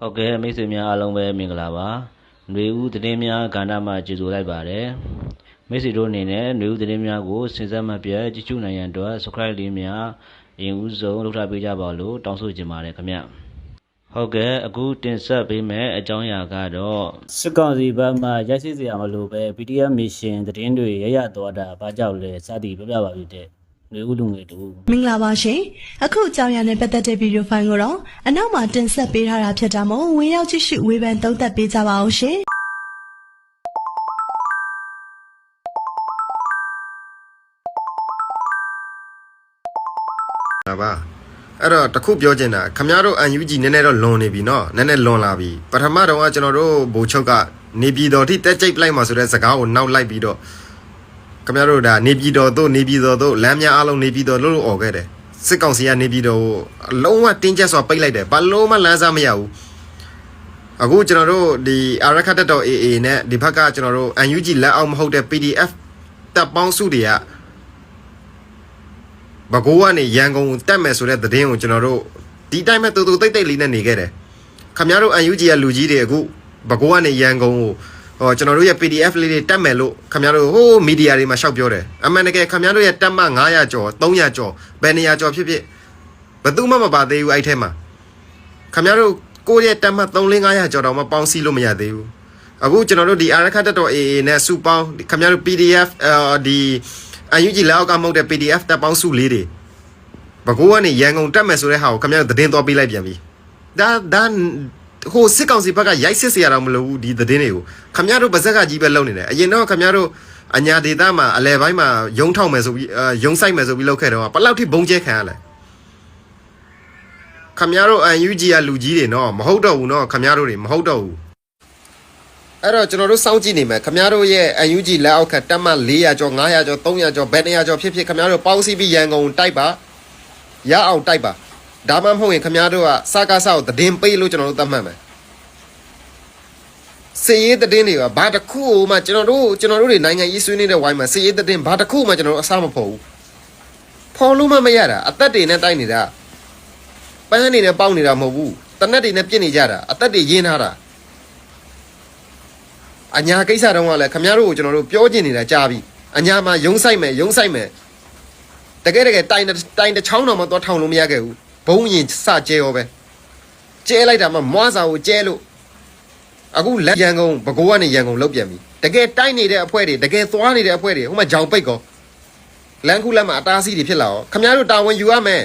ဟုတ်ကဲ့မိတ်ဆွေများအားလုံးပဲမင်္ဂလာပါຫນွေဦးသတင်းများကဏ္ဍမှာကြိုဆိုလိုက်ပါတယ်မိတ်ဆွေတို့အနေနဲ့ຫນွေဦးသတင်းများကိုစဉ်ဆက်မပြတ်ကြည့်ရှုနိုင်ရန်အတွက် subscribe လေးများအရင်ဦးဆုံးလုပ်ထားပေးကြပါလို့တောင်းဆိုချင်ပါတယ်ခင်ဗျဟုတ်ကဲ့အခုတင်ဆက်ပေးမယ့်အကြောင်းအရာကတော့စစ်ကောင်စီဘက်မှရိုက်စစ်စရာမလိုပဲ PDF mission သတင်းတွေရရသွားတာဘာကြောင့်လဲစသည်ပြပြပါပြီတဲ့ ຫນွေဦးလူငွေတူ မင်္ဂလာပါရှင်အခုအကြောင်းအရာနဲ့ပတ်သက်တဲ့ဗီဒီယိုဖိုင်ကိုတော့အနောက်မှာတင်ဆက်ပေးထားတာဖြစ်တာမို့ဝင်ရောက်ကြည့်ရှုဝေဖန်သုံးသပ်ပေးကြပါအောင်ရှင် တာပါအဲ့တော့တခုပြောချင်တာခမရတို့ UNG နည်းနည်းတော့လွန်နေပြီเนาะနည်းနည်းလွန်လာပြီပထမတော့ကကျွန်တော်တို့ဘိုလ်ချုပ်ကနေပြည်တော်ထိတက်ကြိတ်ပလိုက်မှာဆိုတဲ့စကားကိုနောက်လိုက်ပြီးတော့ ခမရတို့ဒါနေပြည်တော်တို့နေပြည်တော်တို့လမ်းများအားလုံးနေပြည်တော်လို့လို့អော်ခဲ့တယ်စစ်ကောင်စီကနေပြည်တော်ကိုအလုံးဝတင်းကျပ်စွာပိတ်လိုက်တယ်ဘာလို့မှလမ်းစားမရဘူးအခုကျွန်တော်တို့ဒီအာရခတ်တက်တော် AA နဲ့ဒီဘက်ကကျွန်တော်တို့ UNG လက်အောက်မဟုတ်တဲ့ PDF တပ်ပေါင်းစုတွေကဘကိုးကနေရန်ကုန်တက်မယ်ဆိုတဲ့သတင်းကိုကျွန်တော်တို့ဒီတိုင်းမဲ့တူတူတိတ်တိတ်လေးနဲ့နေခဲ့တယ်ခမရတို့ UNG ရဲ့လူကြီးတွေအခုဘကိုးကနေရန်ကုန်ကို ဟောကျွန်တော်တို့ရဲ့ PDF လေးတွေတက်မယ်လို့ခမရတို့ဟိုးမီဒီယာတွေမှာရှောက်ပြောတယ်အမှန်တကယ်ခမရတို့ရဲ့တက်မ900ကျော်300ကျော်ဘယ်နေရာကျော်ဖြစ်ဖြစ်ဘယ်သူမှမပါသေးဘူးအဲ့ထဲမှာခမရတို့ကိုယ့်ရဲ့တက်မ3-500ကျော်တော့မပေါင်းစည်းလို့မရသေးဘူးအခုကျွန်တော်တို့ဒီအာရခတ်တက်တော် AA နဲ့စုပေါင်းခမရတို့ PDF အာဒီ UNG လက်အောက်ကမဟုတ်တဲ့ PDF တပ်ပေါင်းစုလေးတွေဘကိုးကနေရန်ကုန်တက်မယ်ဆိုတဲ့ဟာကိုခင်ဗျားတို့သတင်းသွားပေးလိုက်ပြန်ပြီဒါဒါ ဟိုစစ်ကောင်စီဘက်ကရိုက်စစ်စရာတော့မလိုဘူးဒီသတင်းတွေကိုခင်ဗျားတို့ပါဇက်ကကြီးပဲလုံနေတယ်အရင်တော့ခင်ဗျားတို့အညာဒေတာမှာအလဲပိုင်းမှာယုံထောက်မယ်ဆိုပြီးအာယုံဆိုင်မယ်ဆိုပြီးလောက်ခဲ့တော့ဘယ်လောက်ထိဘုံကျဲခံရလဲခင်ဗျားတို့ UNG ကလူကြီးတွေနော်မဟုတ်တော့ဘူးနော်ခင်ဗျားတို့တွေမဟုတ်တော့ဘူးအဲ့တော့ကျွန်တော်တို့စောင့်ကြည့်နေမယ်ခမရတို့ရဲ့ UNG လက်အောက်ကတက်မ400ကျော်500ကျော်300ကျော်ဘယ်100ကျော်ဖြစ်ဖြစ်ခမရတို့ပေါင်းစည်းပြီးရန်ကုန်တိုက်ပါရအောင်တိုက်ပါ ဒါမှမဟုတ်ရင်ခမရတို့ကစကားစကိုသတင်းပေးလို့ကျွန်တော်တို့သတ်မှတ်မယ်စေရေးသတင်းတွေကဘာတစ်ခုမှကျွန်တော်တို့ကျွန်တော်တို့တွေနိုင်ငံရေးဆွေးနွေးတဲ့ဝိုင်းမှာစေရေးသတင်းဘာတစ်ခုမှကျွန်တော်တို့အစားမဖို့ဘူးဖော်လို့မှမရတာအသက်တွေနဲ့တိုက်နေတာပန်းနေနဲ့ပေါက်နေတာမဟုတ်ဘူးတနက်တွေနဲ့ပြစ်နေကြတာအသက်တွေရင်းထားတာအညာကိစ္စတုန်းကလည်းခမရတို့ကိုကျွန်တော်တို့ပြောကျင်နေတာကြားပြီအညာမှာယုံဆိုင်မယ်ယုံဆိုင်မယ်တကယ်တကယ်တိုင်တစ်တိုင်တစ်ချောင်းတော့မတော့ထောင်လို့မရခဲ့ဘူး ဘုံရင်စကျဲရောပဲကျဲလိုက်တာမှမွားစာကိုကျဲလို့အခုလက်ရန်ကုန်ဘကိုးကနေရန်ကုန်လောက်ပြန်ပြီတကယ်တိုက်နေတဲ့အဖွဲတွေတကယ်သွားနေတဲ့အဖွဲတွေဟိုမှာဂျောင်ပိတ်ကောလန်ခုလက်မှာအတားအဆီးတွေဖြစ်လာရောခမရတို့တာဝန်ယူရမယ်